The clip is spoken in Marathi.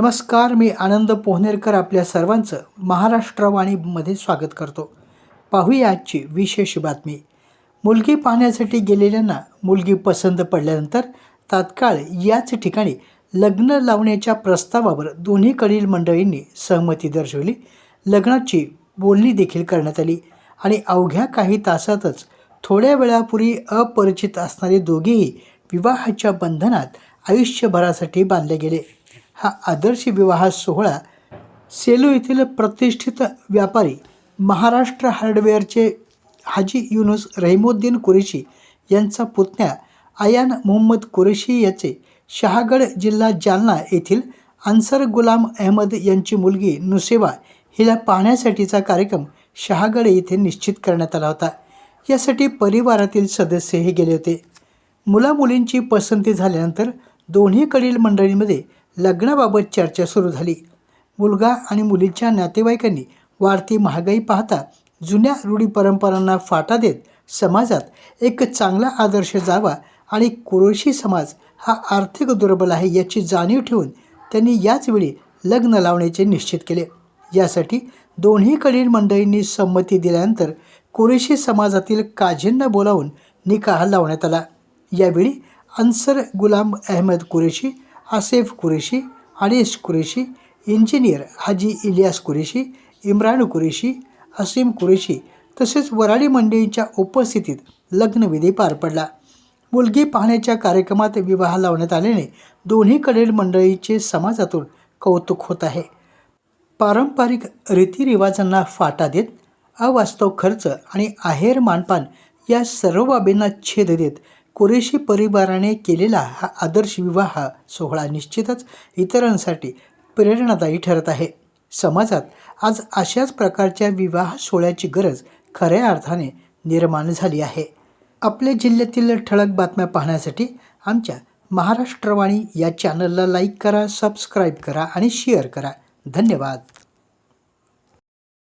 नमस्कार मी आनंद पोहनेरकर आपल्या सर्वांचं महाराष्ट्रवाणीमध्ये स्वागत करतो. पाहूया आजची विशेष बातमी. मुलगी पाहण्यासाठी गेलेल्यांना मुलगी पसंत पडल्यानंतर तात्काळ याच ठिकाणी लग्न लावण्याच्या प्रस्तावावर दोन्हीकडील मंडळींनी सहमती दर्शवली. लग्नाची बोलणी देखील करण्यात आली आणि अवघ्या काही तासातच थोड्या वेळापूर्वी अपरिचित असणारे दोघेही विवाहाच्या बंधनात आयुष्यभरासाठी बांधले गेले. हा आदर्श विवाह सोहळा सेलू येथील प्रतिष्ठित व्यापारी महाराष्ट्र हार्डवेअरचे हाजी युनुस रहिमुद्दीन कुरेशी यांचा पुतण्या आयान मोहम्मद कुरेशी याचे शहागड जिल्हा जालना येथील अन्सर गुलाम अहमद यांची मुलगी नुसेवा हिला पाहण्यासाठीचा कार्यक्रम शहागड येथे निश्चित करण्यात आला होता. यासाठी परिवारातील सदस्यही गेले होते. मुलामुलींची पसंती झाल्यानंतर दोन्हीकडील मंडळींमध्ये लग्नाबाबत चर्चा सुरू झाली. मुलगा आणि मुलीच्या नातेवाईकांनी वाढती महागाई पाहता जुन्या रूढी परंपरांना फाटा देत समाजात एक चांगला आदर्श जावा आणि कुरोशी समाज हा आर्थिक दुर्बल आहे याची जाणीव ठेवून त्यांनी याचवेळी लग्न लावण्याचे निश्चित केले. यासाठी दोन्हीकडील मंडळींनी संमती दिल्यानंतर कुरेशी समाजातील काझींना बोलावून निकाह लावण्यात आला. यावेळी अन्सर गुलाम अहमद कुरेशी आसेफ कुरेशी अनिस कुरेशी इंजिनियर हाजी इलियास कुरेशी इम्रान कुरेशी असीम कुरेशी तसेच वराडी मंडळींच्या उपस्थितीत लग्नविधी पार पडला. मुलगी पाहण्याच्या कार्यक्रमात विवाह लावण्यात आल्याने दोन्हीकडील मंडळीचे समाजातून कौतुक होत आहे. पारंपरिक रीतिरिवाजांना फाटा देत अवास्तव खर्च आणि आहेर मानपान या सर्व बाबींना छेद देत कुरेशी परिवाराने केलेला हा आदर्श विवाह सोहळा निश्चितच इतरांसाठी प्रेरणादायी ठरत आहे. समाजात आज अशाच प्रकारच्या विवाह सोहळ्याची गरज खऱ्या अर्थाने निर्माण झाली आहे. आपल्या जिल्ह्यातील ठळक बातम्या पाहण्यासाठी आमच्या महाराष्ट्रवाणी या चॅनलला लाईक करा सबस्क्राईब करा आणि शेअर करा. धन्यवाद.